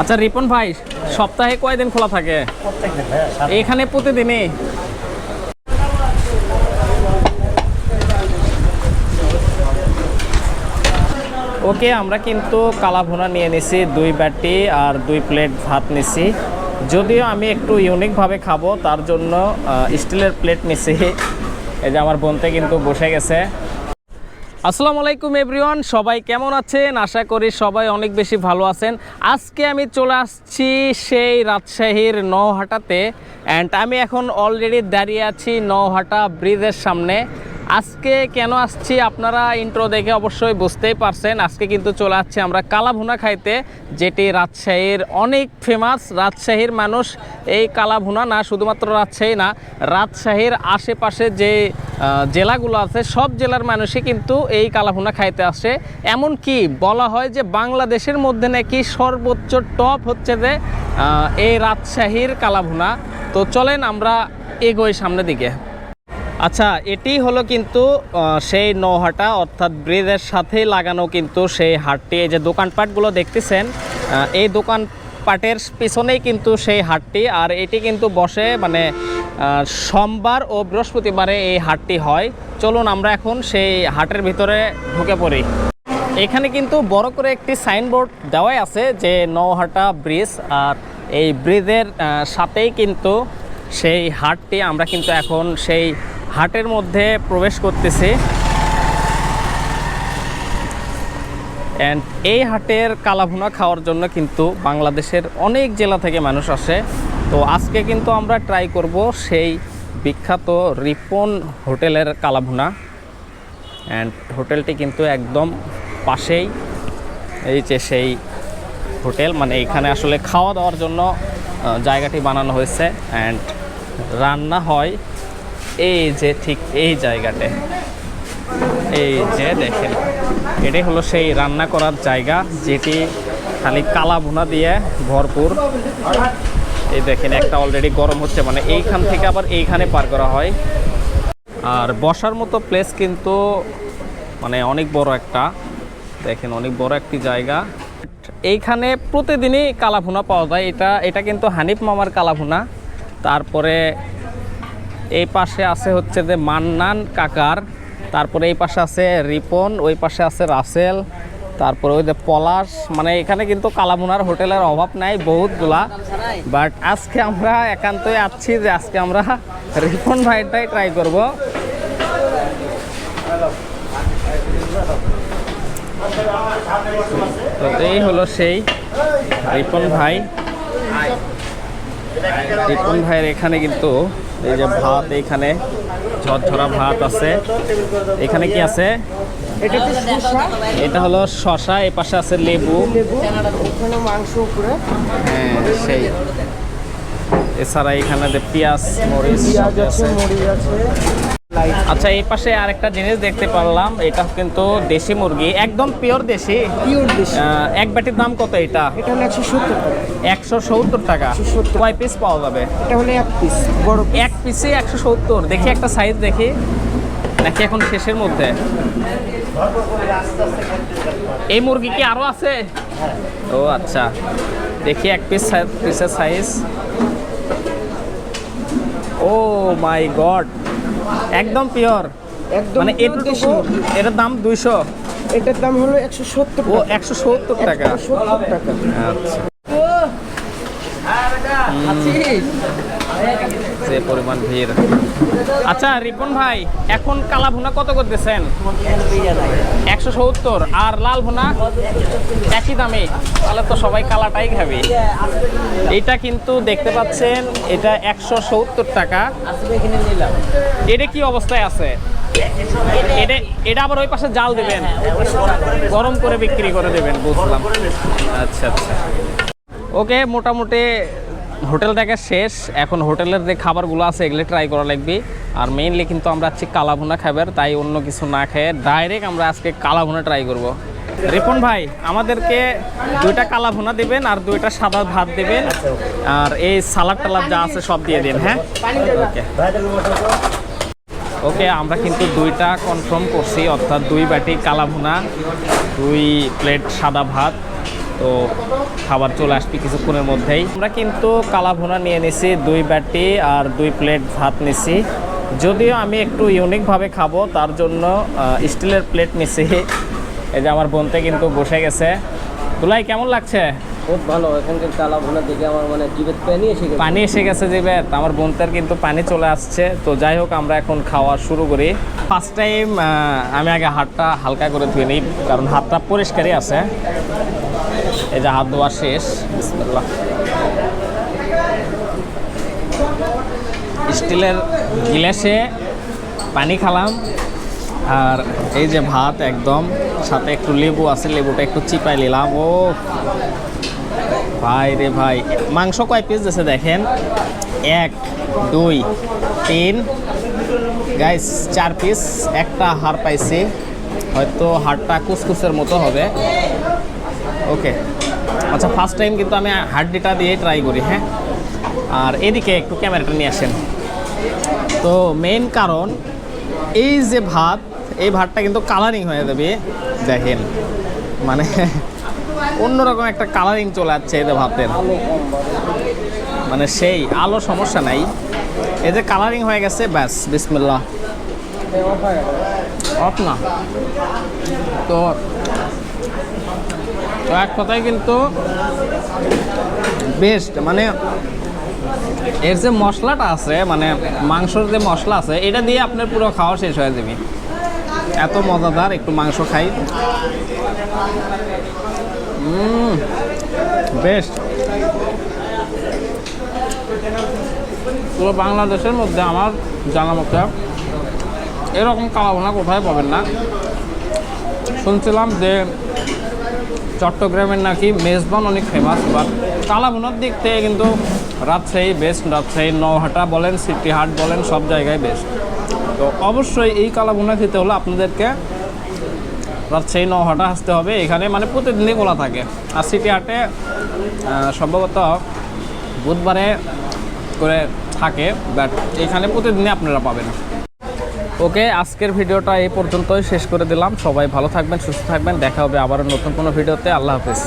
আচ্ছা রিপন ভাই, সপ্তাহে কয়দিন খোলা থাকে? এখানে প্রতিদিনই? ওকে, আমরা কিন্তু কালা ভুনা নিয়ে নিছি, দুই বাটি আর দুই প্লেট ভাত নিছি। যদিও আমি একটু ইউনিকভাবে খাব, তার জন্য স্টিলের প্লেট নিছি। এই যে আমার বোনতে কিন্তু বসে গেছে। আসসালামু আলাইকুম এভরিওয়ান, সবাই কেমন আছেন? আশা করি সবাই অনেক বেশি ভালো আছেন। আজকে আমি চলে আসছি সেই রাজশাহীর নহাটাতে অ্যান্ড আমি এখন অলরেডি দাঁড়িয়ে আছি নহাটা ব্রিজের সামনে। আজকে কেন আসছি আপনারা ইন্ট্রো দেখে অবশ্যই বুঝতেই পারছেন। আজকে কিন্তু চলে আসছি আমরা কালাভুনা খাইতে, যেটি রাজশাহীর অনেক ফেমাস রাজশাহীর মানুষ এই কালাভুনা না, শুধুমাত্র রাজশাহী না, রাজশাহীর আশেপাশে যে জেলাগুলো আছে, সব জেলার মানুষই কিন্তু এই কালাভুনা খাইতে আসে। এমনকি বলা হয় যে বাংলাদেশের মধ্যে নাকি সর্বোচ্চ টপ হচ্ছে যে এই রাজশাহীর কালাভুনা। তো চলেন আমরা এগোই সামনের দিকে। আচ্ছা এটি হলো কিন্তু সেই নৌহাটা, অর্থাৎ ব্রিজের সাথেই লাগানো কিন্তু সেই হাটটি। এই যে দোকানপাটগুলো দেখতেছেন এই দোকানপাটের পিছনেই কিন্তু সেই হাটটি, আর এটি কিন্তু বসে মানে সোমবার ও বৃহস্পতিবারে এই হাটটি হয়। চলুন আমরা এখন সেই হাটের ভিতরে ঢুকে পড়ি। এখানে কিন্তু বড় করে একটি সাইনবোর্ড দেওয়াই আছে যে নৌহাটা ব্রিজ, আর এই ব্রিজের সাথেই কিন্তু সেই হাটটি। আমরা কিন্তু এখন সেই হাটের মধ্যে প্রবেশ করতেছি। অ্যান্ড এই হাটের কালাভুনা খাওয়ার জন্য কিন্তু বাংলাদেশের অনেক জেলা থেকে মানুষ আসে। তো আজকে কিন্তু আমরা ট্রাই করব সেই বিখ্যাত রিপন হোটেলের কালাভুনা। অ্যান্ড হোটেলটি কিন্তু একদম পাশেই। এই যে সেই হোটেল মানে এখানে আসলে খাওয়া দাওয়ার জন্য জায়গাটি বানানো হয়েছে। অ্যান্ড রান্না হয় এই যে ঠিক এই জায়গাতে। এই যে দেখেন, এটাই হলো সেই রান্না করার জায়গা, যেটি খালি কালা ভুনা দিয়ে ভরপুর। এই দেখেন, একটা অলরেডি গরম হচ্ছে মানে এইখান থেকে আবার এইখানে পার করা হয়। আর বসার মতো প্লেস কিন্তু মানে অনেক বড় একটা, দেখেন অনেক বড় একটি জায়গা। এইখানে প্রতিদিনই কালাভুনা পাওয়া যায়, এটা এটা কিন্তু হানিফ মামার কালাভুনা তারপরে এই পাশে আছে হচ্ছে যে মান্নান কাকার, তারপরে এই পাশে আছে রিপন, ওই পাশে আছে রাসেল, তারপরে ওই যে পলাশ মানে এখানে কিন্তু কালামুনার হোটেলের অভাব নাই বহুতগুলা। বাট আজকে আমরা একান্তই আছি যে আজকে আমরা রিপন ভাইটাই ট্রাই করব। তো এই হলো সেই রিপন ভাই। রিপন ভাইয়ের এখানে কিন্তু এই যে ভাত এইখানে ঝরঝরা ভাত আছে। এখানে কি আছে? এটা হলো শশা এ পাশে আছে লেবু। লেবু মাংস উপরে হ্যাঁ সেই। এছাড়া এখানে পেঁয়াজ মরিচ আছে মরিচ আছে। আচ্ছা এই পাশে আরেকটা জিনিস দেখতে পারলাম এটা কিন্তু দেশি মুরগি একদম পিওর দেশি। পিওর দেশি। এক বাটির দাম কত এটা? এটা হলো একশো সত্তর টাকা। একশো সত্তর টাকা। 170 কয় পিস পাওয়া যাবে? এটা হলো এক পিস বড় এক পিসে একশো সত্তর। দেখি একটা সাইজ দেখি। নাকি এখন শেষের মধ্যে? এই মুরগি কি আরও আছে? ও আচ্ছা। দেখি এক পিস পিসের সাইজ ও মাই গড একদম পিওর একদম মানে দুশো। এটুকু এটার দাম দুইশো। এটার দাম হলো একশো সত্তর ও একশো সত্তর টাকা। সত্তর টাকা। আচ্ছা। যে পরিমাণ ভিড়। আচ্ছা রিপন ভাই, এখন কালা ভুনা কত করতেছেন? একশো সত্তর। আর লাল ভুনা একই দামে। তাহলে তো সবাই কালাটাই খাবে। এটা কিন্তু দেখতে পাচ্ছেন, এটা একশো সত্তর টাকা। এটা কি অবস্থায় আছে? এটা এটা আবার ওই পাশে দেবেন। গরম করে বিক্রি করে দেবেন, বুঝলাম। আচ্ছা আচ্ছা। ওকে, মোটামুটি হোটেল দেখা শেষ। এখন হোটেলের যে খাবারগুলো আছে, এগুলো ট্রাই করা লাগবে। আর মেইনলি কিন্তু আমরা আজকে কালাভুনা খাবার, তাই অন্য কিছু না খেয়ে ডাইরেক্ট আমরা আজকে কালাভুনা ট্রাই করব। রিপন ভাই, আমাদেরকে দুইটা কালাভুনা দেবেন আর দুইটা সাদা ভাত দেবেন। আর এই সালাদ টালাদ যা আছে সব দিয়ে দিন হ্যাঁ? ওকে ওকে আমরা কিন্তু দুইটা কনফার্ম করছি, অর্থাৎ দুই বাটি কালাভুনা, দুই প্লেট সাদা ভাত। তো খাবার চলে আসবে কিছুক্ষণের মধ্যেই। আমরা কিন্তু কালা ভুনা নিয়ে নিছি দুই বাটি আর দুই প্লেট ভাত নিছি। যদিও আমি একটু ইউনিকভাবে খাব তার জন্য স্টিলের প্লেট নিছি। এই যে আমার বোনতে কিন্তু বসে গেছে। দুলাই কেমন লাগছে? খুব ভালো এখানকার কালা ভুনা দেখে আমার মানে জিভের পানি এসে গেছে। পানি এসে গেছে যে আমার বোনটার কিন্তু পানি চলে আসছে। তো যাই হোক আমরা এখন খাওয়া শুরু করি। ফার্স্ট টাইম আমি আগে হাতটা হালকা করে ধুয়ে নিই কারণ হাতটা পরিষ্কারই আছে। এই যে হাত ধোয়া শেষ স্টিলের গিলাসে পানি খালাম, আর এই যে ভাত একদম, সাথে একটু লেবু আছে, লেবুটা একটু চিপাই নিলাম। ও, ভাই রে ভাই, মাংস কয় পিস দিয়েছে দেখেন? এক, দুই, তিন। গাইস চার পিস একটা হাড় পাইছি, হয়তো হাড়টা কুসকুসের মতো হবে। ওকে আচ্ছা ফার্স্ট টাইম কিন্তু আমি হাড্ডিটা দিয়ে ট্রাই করি হ্যাঁ? আর এদিকে একটু ক্যামেরাটা নিয়ে আসেন। তো মেইন কারণ, এই যে ভাত, এই ভাতটা কিন্তু কালারিং হয়ে যাবে, দেখেন। মানে অন্যরকম একটা কালারিং চলে যাচ্ছে যে ভাতের। মানে সেই, আলো সমস্যা নাই। এই যে কালারিং হয়ে গেছে, ব্যাস, বিসমিল্লাহ। না। তো তো এক কথায় কিন্তু বেস্ট মানে এর যে মশলাটা আছে মানে মাংসর যে মশলা আছে, এটা দিয়ে আপনার পুরো খাওয়া শেষ হয়ে যাবে। এত মজাদার, একটু মাংস খাই। বেস্ট পুরো বাংলাদেশের মধ্যে আমার জানা মতে এরকম কালাভোনা কোথায় পাবেন না। শুনছিলাম যে চট্টগ্রামের নাকি মেজবান অনেক ফেমাস বাট কালাভুনার দিক থেকে কিন্তু রাজশাহী বেস্ট রাজশাহী নৌহাটা বলেন সিটি হাট বলেন, সব জায়গায় বেস্ট তো অবশ্যই এই কালাভুনা খেতে হলে আপনাদেরকে রাজশাহী নৌহাটা আসতে হবে। এখানে মানে প্রতিদিনই খোলা থাকে। আর সিটি হাটে সম্ভবত বুধবারে করে থাকে বাট এখানে প্রতিদিনই আপনারা পাবেন। ওকে, আজকের ভিডিওটা এই পর্যন্তই শেষ করে দিলাম। সবাই ভালো থাকবেন, সুস্থ থাকবেন। দেখা হবে আবারও নতুন কোনো ভিডিওতে। আল্লাহ হাফিজ।